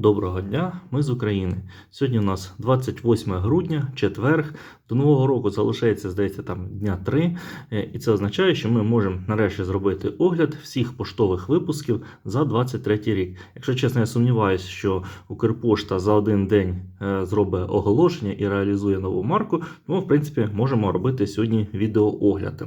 Доброго дня, ми з України. Сьогодні у нас 28 грудня, четверг. До нового року залишається, здається, там дня 3. Е, І це означає, що ми можемо нарешті зробити огляд всіх поштових випусків за 23 рік. Якщо чесно, я сумніваюся, що Укрпошта за один день е, зробить оголошення і реалізує нову марку, тому, в принципі, можемо робити сьогодні відеоогляд.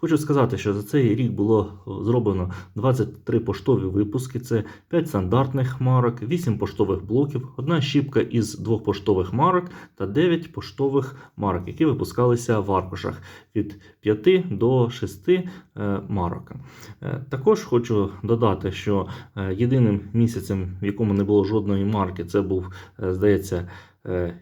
Хочу сказати, що за цей рік було зроблено 23 поштові випуски. Це 5 стандартних марок, 8 поштових блоків, одна щіпка із двох поштових марок та 9 поштових марок, які випускалися в аркушах від 5 до 6 е, марок. Е, Також хочу додати, що е, єдиним місяцем, в якому не було жодної марки, це був, здається,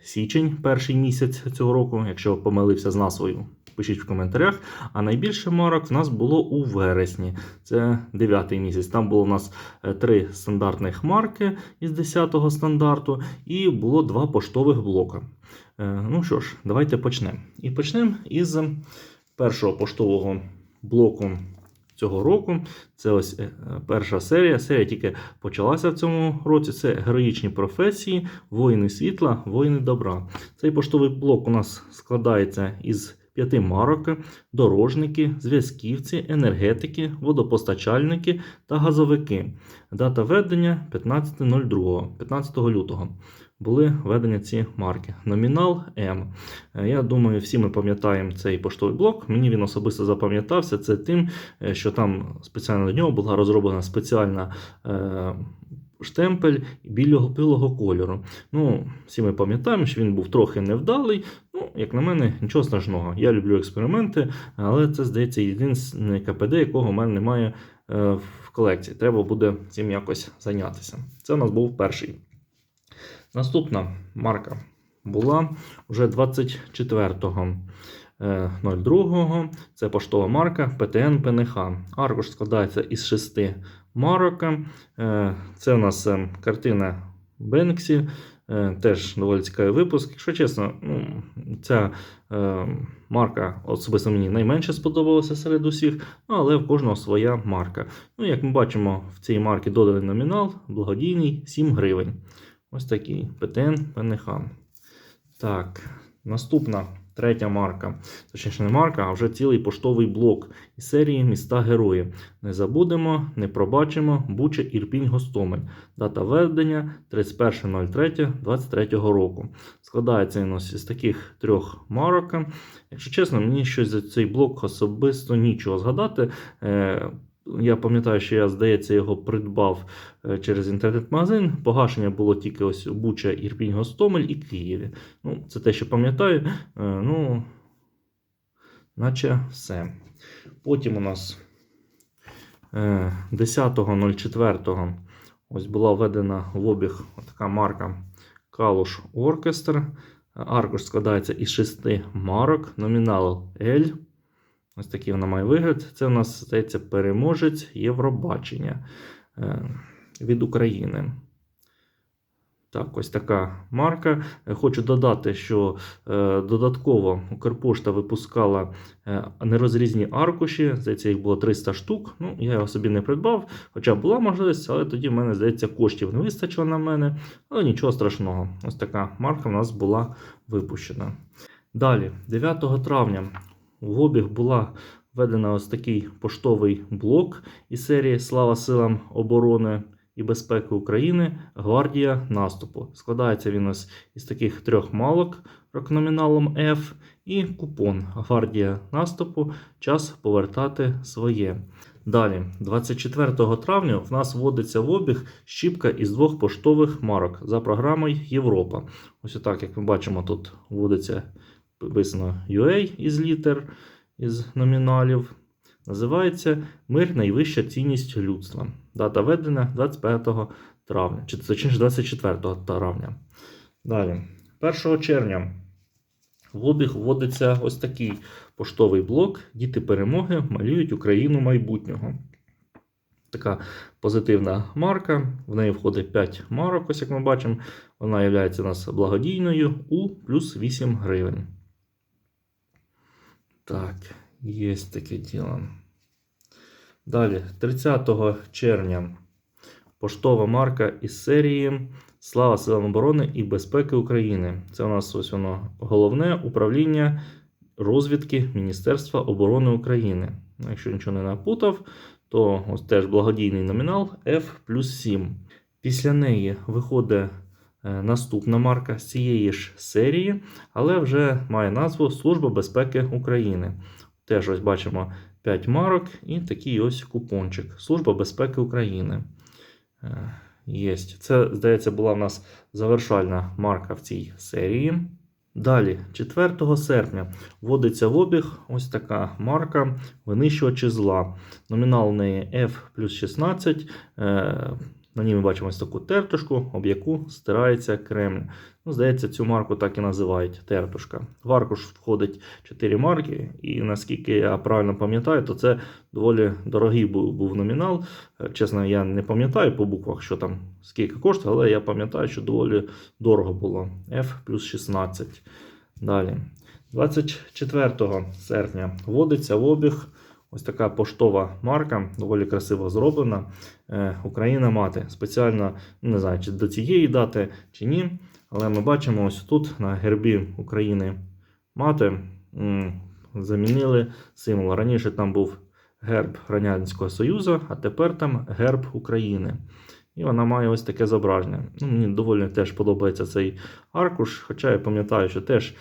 січень, перший місяць цього року. Якщо помилився з назвою, пишіть в коментарях. А найбільше марок в нас було у вересні. Це 9 місяць. Там було у нас е, три стандартних марки із 10-го стандарту, і було два поштових блока. Е, Ну що ж, давайте почнемо. І почнемо із першого поштового блоку цього року. Це ось е, перша серія. Серія тільки почалася в цьому році. Це героїчні професії, воїни світла, воїни добра. Цей поштовий блок у нас складається із п'яти марок, дорожники, зв'язківці, енергетики, водопостачальники та газовики. Дата введення 15.02, 15 лютого. Були введені ці марки. Номінал М. Я думаю, всі ми пам'ятаємо цей поштовий блок. Мені він особисто запам'ятався. Це тим, е, що там спеціально до нього була розроблена спеціальна е, штемпель білого білого кольору. Ну, всі ми пам'ятаємо, що він був трохи невдалий. Ну, як на мене, нічого страшного. Я люблю експерименти, але це, здається, єдиний КПД, якого в мене немає е, в колекції. Треба буде цим якось зайнятися. Це у нас був перший. Наступна марка була вже 24-го. 02. Це поштова марка ПТН ПНХ. Аркуш складається із шести марок. Е, Це у нас е, картина Бенксі. Е, Теж доволі цікавий випуск. Якщо чесно, ну, ця марка особисто мені найменше сподобалася серед усіх, але в кожного своя марка. Ну, Як ми бачимо, в цій марці доданий номінал, благодійний 7 гривень. Ось такий ПТН ПНХ. Так, наступна третя марка. Точніше, не марка, а вже цілий поштовий блок із серії Міста Герої. Не забудемо, не пробачимо, Буча, Ірпінь, Гостомель. Дата введення 31.03.23 року. Складається він ось із таких трьох марок. Якщо чесно, мені щось за цей блок особисто нічого згадати. Е, я пам'ятаю, що я, здається, його придбав е, через інтернет-магазин. Погашення було тільки ось Буча, Ірпінь, Гостомель і Києві. Ну, це те, що пам'ятаю. Е, Ну, наче все. Потім у нас е, 10.04 ось була введена в обіг така марка Калуш Оркестр. Аркуш складається із шести марок. Номінал L. Ось такий вона має вигляд. Це у нас здається переможець Євробачення е, від України. Так, ось така марка. Е, Хочу додати, що е, додатково Укрпошта випускала нерозрізні аркуші. Здається, їх було 300 штук. Ну, я його собі не придбав, хоча була можливість, але тоді в мене, здається, коштів не вистачило на мене. Але нічого страшного. Ось така марка в нас була випущена. Далі, 9 травня в обіг була введена ось такий поштовий блок із серії Слава силам оборони і безпеки України Гвардія наступу. Складається він ось із таких трьох малок номіналом F і купон Гвардія наступу. Час повертати своє. Далі, 24 травня, в нас вводиться в обіг щіпка із двох поштових марок за програмою Європа. Ось отак, як ми бачимо, тут вводиться написано UA із літер із номіналів. Називається Мир найвища цінність людства. Дата введення 25 травня, чи точніше 24 травня. Далі, 1 червня в обіг вводиться ось такий поштовий блок. Діти перемоги малюють Україну майбутнього. Така позитивна марка. В неї входить 5 марок, ось як ми бачимо. Вона є у нас благодійною у плюс 8 гривень. Так, є таке діло. Далі, 30 червня поштова марка із серії Слава силам оборони і безпеки України. Це у нас ось воно головне управління розвідки Міністерства оборони України. Ну, Якщо нічого не напутав, то ось теж благодійний номінал F плюс 7. Після неї виходить наступна марка з цієї ж серії, але вже має назву Служба безпеки України. Теж ось бачимо 5 марок і такий ось купончик. Служба безпеки України. Е, Єсть. Це, здається, була в нас завершальна марка в цій серії. Далі, 4 серпня, вводиться в обіг ось така марка винищувачі зла. Номінал неї F плюс 16. На ній ми бачимо ось таку тертушку, об яку стирається кремль. Ну, здається, цю марку так і називають тертушка. В аркуш входить 4 марки, і наскільки я правильно пам'ятаю, то це доволі дорогий був, був номінал. Е, Чесно, я не пам'ятаю по буквах, що там скільки коштує, але я пам'ятаю, що доволі дорого було. F плюс 16. Далі. 24 серпня вводиться в обіг ось така поштова марка, доволі красиво зроблена. Е, Україна мати. Спеціально не знаю, чи до цієї дати, чи ні. Але ми бачимо ось тут на гербі України мати замінили символ. Раніше там був герб Радянського Союзу, а тепер там герб України. І вона має ось таке зображення. Ну, мені доволі теж подобається цей аркуш, хоча я пам'ятаю, що теж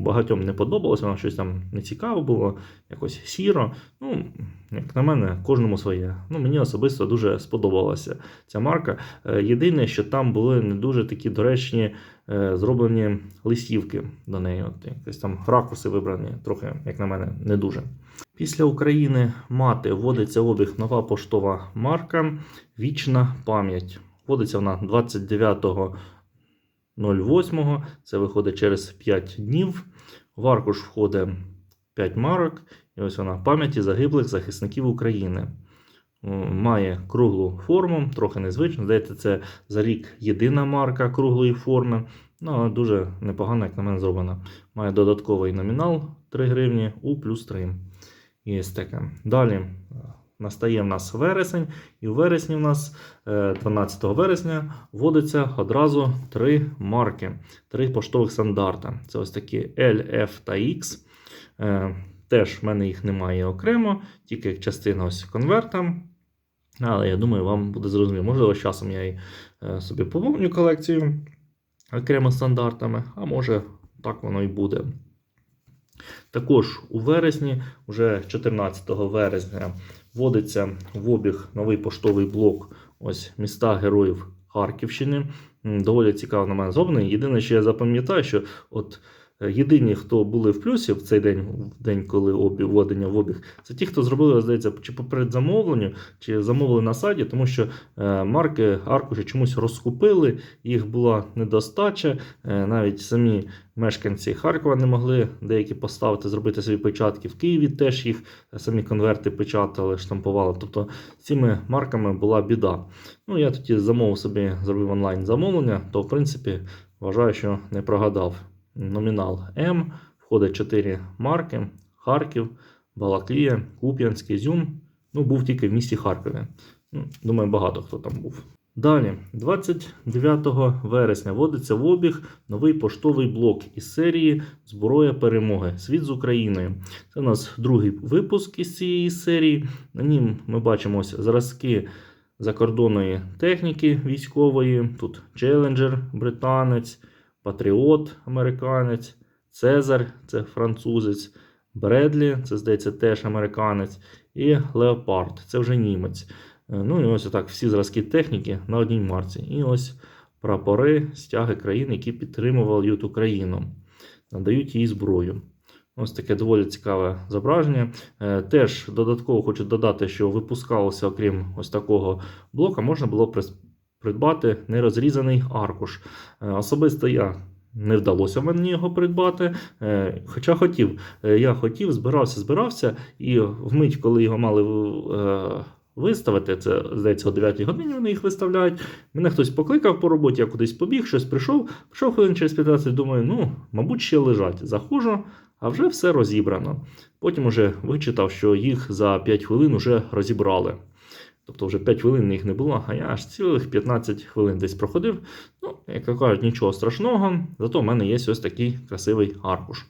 багатьом не подобалося, воно щось там не цікаво було, якось сіро. Ну, як на мене, кожному своє. Ну, мені особисто дуже сподобалася ця марка. Е, єдине, що там були не дуже такі доречні е, зроблені листівки до неї. От, якось там ракурси вибрані, трохи, як на мене, не дуже. Після України мати вводиться в обіг нова поштова марка Вічна пам'ять. Вводиться вона 29.08. Це виходить через 5 днів. В аркуш входить 5 марок. І ось вона пам'яті загиблих захисників України. Має круглу форму, трохи незвично. Здається, це за рік єдина марка круглої форми. Ну, але дуже непогано, як на мене, зроблена. Має додатковий номінал 3 гривні у плюс 3. Є таке. Далі настає в нас вересень, і в вересні в нас е, 12 вересня вводиться одразу три марки, три поштових стандарта. Це ось такі L, F та X. Е, Теж в мене їх немає окремо, тільки як частина ось конверта. Але я думаю, вам буде зрозуміло. Можливо, з часом я і е, собі поповню колекцію окремо стандартами, а може так воно і буде. Також у вересні, вже 14 вересня, вводиться в обіг новий поштовий блок ось міста героїв Харківщини. Доволі цікаво на мене зроблений. Єдине, що я запам'ятаю, що от єдині, хто були в плюсі в цей день, в день, коли обі, вводення в обіг, це ті, хто зробили, здається, чи по предзамовленню, чи замовили на сайті, тому що е, марки аркуші чомусь розкупили, їх була недостача. Е, навіть самі мешканці Харкова не могли деякі поставити, зробити собі печатки. В Києві теж їх самі конверти печатали, штампували. Тобто цими марками була біда. Ну, я тоді замовив собі, зробив онлайн замовлення, то в принципі вважаю, що не прогадав. Номінал М, входить 4 марки: Харків, Балаклія, Куп'янськ, Ізюм. Ну, був тільки в місті Харкові. Ну, думаю, багато хто там був. Далі, 29 вересня, вводиться в обіг новий поштовий блок із серії Зброя перемоги. Світ з Україною. Це у нас другий випуск із цієї серії. На нім ми бачимо ось зразки закордонної техніки військової. Тут Челенджер, британець, Патріот, американець, Цезар, це французець, Бредлі, це здається теж американець, і Леопард, це вже німець. Е, Ну і ось отак всі зразки техніки на одній марці. І ось прапори, стяги країн, які підтримували Україну, надають їй зброю. Ось таке доволі цікаве зображення. Е, Теж додатково хочу додати, що випускалося, окрім ось такого блока, можна було придбати нерозрізаний аркуш. Е, Особисто я. Не вдалося мені його придбати. Е, Хоча хотів, Е, я хотів, збирався, збирався, і вмить, коли його мали виставити, це здається, о 9 годині вони їх виставляють. Мене хтось покликав по роботі, я кудись побіг, щось прийшов. Прийшов хвилин через 15, думаю, ну, мабуть, ще лежать. Заходжу, а вже все розібрано. Потім уже вичитав, що їх за 5 хвилин вже розібрали. Тобто вже 5 хвилин їх не було, а я аж цілих 15 хвилин десь проходив. Ну, як кажуть, нічого страшного, зато в мене є ось такий красивий аркуш.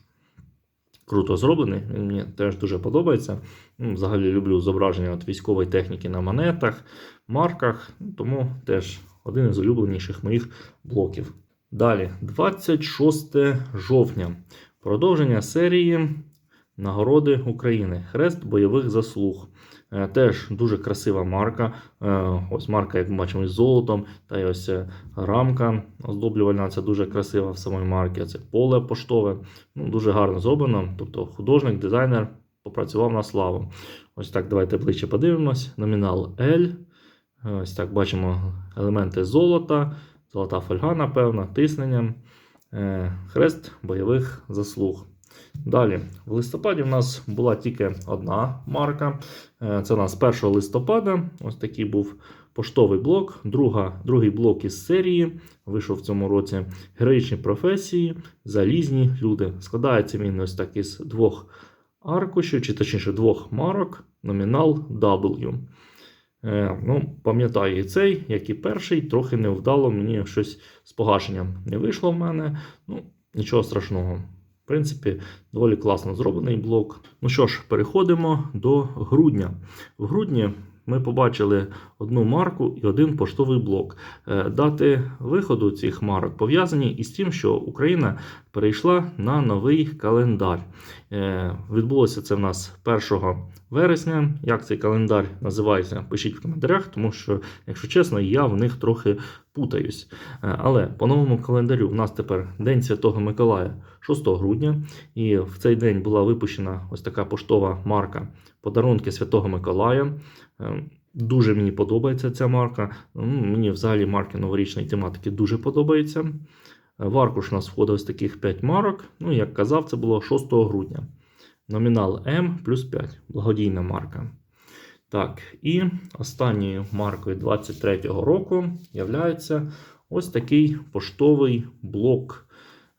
Круто зроблений, він мені теж дуже подобається. Ну, Взагалі люблю зображення от військової техніки на монетах, марках, тому теж один із улюбленіших моїх блоків. Далі, 26 жовтня. Продовження серії Нагороди України. Хрест бойових заслуг. Е, Теж дуже красива марка. Е, Ось марка, як ми бачимо, із золотом. Та й ось е, рамка оздоблювальна. Це дуже красива в самій марці. Це поле поштове. Ну, дуже гарно зроблено. Тобто художник, дизайнер попрацював на славу. Ось так, давайте ближче подивимось. Номінал L. Ось так бачимо елементи золота, золота фольга, напевно, тиснення. Хрест бойових заслуг. Далі, в листопаді в нас була тільки одна марка. Е, Це у нас 1 листопада. Ось такий був поштовий блок. Друга, другий блок із серії вийшов в цьому році. Героїчні професії, залізні люди. Складається він ось так із двох аркушів, чи точніше двох марок, номінал W. Е, ну, пам'ятаю і цей, як і перший, трохи невдало, мені щось з погашенням не вийшло в мене. Ну, нічого страшного. Принципі, доволі класно зроблений блок. Ну що ж, переходимо до грудня. В грудні ми побачили одну марку і один поштовий блок. Е, Дати виходу цих марок пов'язані із тим, що Україна перейшла на новий календар. Е, Відбулося це в нас 1 вересня. Як цей календар називається, пишіть в коментарях, тому що, якщо чесно, я в них трохи путаюсь. Е, Але по новому календарю в нас тепер День Святого Миколая 6 грудня, і в цей день була випущена ось така поштова марка Подарунки Святого Миколая. Е, Дуже мені подобається ця марка. Ну, Мені взагалі марки новорічної тематики дуже подобаються. Е, В аркуш у нас входить ось таких 5 марок. Ну, як казав, це було 6 грудня. Номінал М плюс 5. Благодійна марка. Так, і останньою маркою 23-го року являється ось такий поштовий блок.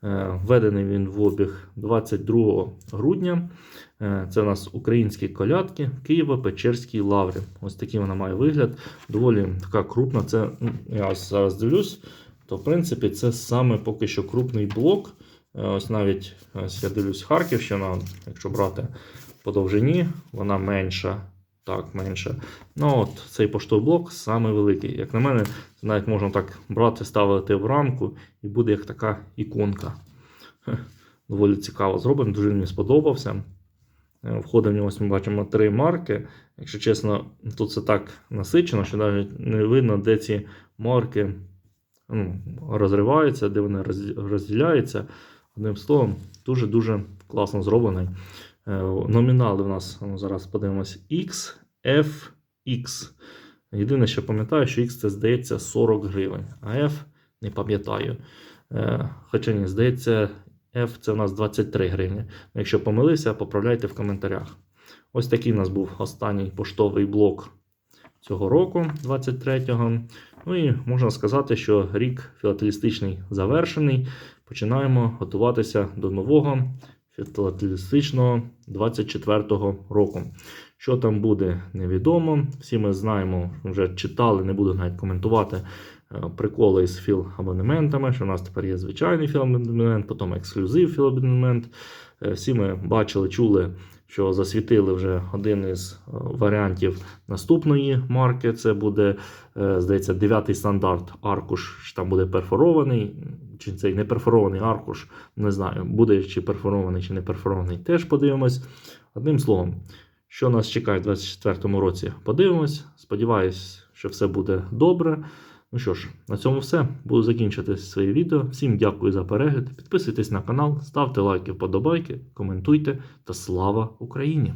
Е, Введений він в обіг 22 грудня. Е, Це у нас українські колядки в Києво-Печерській лаврі. Ось такий вона має вигляд. Доволі така крупна. Це ну, я ось зараз дивлюсь. То, в принципі, це саме поки що крупний блок. Е, Ось навіть ось я дивлюсь Харківщина, якщо брати по довжині, вона менша. Так, менше. Ну от цей поштовий блок саме великий. Як на мене, це навіть можна так брати, ставити в рамку, і буде як така іконка. Доволі цікаво зроблено, дуже мені сподобався. Е, Входить в нього, ось ми бачимо три марки. Якщо чесно, тут це так насичено, що навіть не видно, де ці марки ну, розриваються, де вони розділяються. Одним словом, дуже-дуже класно зроблений. Е, Номінали у нас ну, зараз подивимось X, F, X. Єдине, що пам'ятаю, що X це здається 40 гривень, а F не пам'ятаю. Е, Хоча ні, здається, F це у нас 23 гривні. Якщо помилився, поправляйте в коментарях. Ось такий у нас був останній поштовий блок цього року, 23-го. Ну і можна сказати, що рік філателістичний завершений. Починаємо готуватися до нового філателістичного 24-го року. Що там буде, невідомо. Всі ми знаємо, вже читали, не буду навіть коментувати е, приколи з філ-абонементами, що у нас тепер є звичайний філ-абонемент, потім ексклюзив філ-абонемент. Е, Всі ми бачили, чули, що засвітили вже один із е, варіантів наступної марки. Це буде, е, здається, дев'ятий стандарт аркуш, що там буде перфорований. Чи цей не перфорований аркуш, не знаю, буде чи перфорований, чи не перфорований, теж подивимось. Одним словом, що нас чекає в 2024 році, подивимось. Сподіваюсь, що все буде добре. Ну що ж, на цьому все. Буду закінчити своє відео. Всім дякую за перегляд. Підписуйтесь на канал, ставте лайки, вподобайки, коментуйте та слава Україні!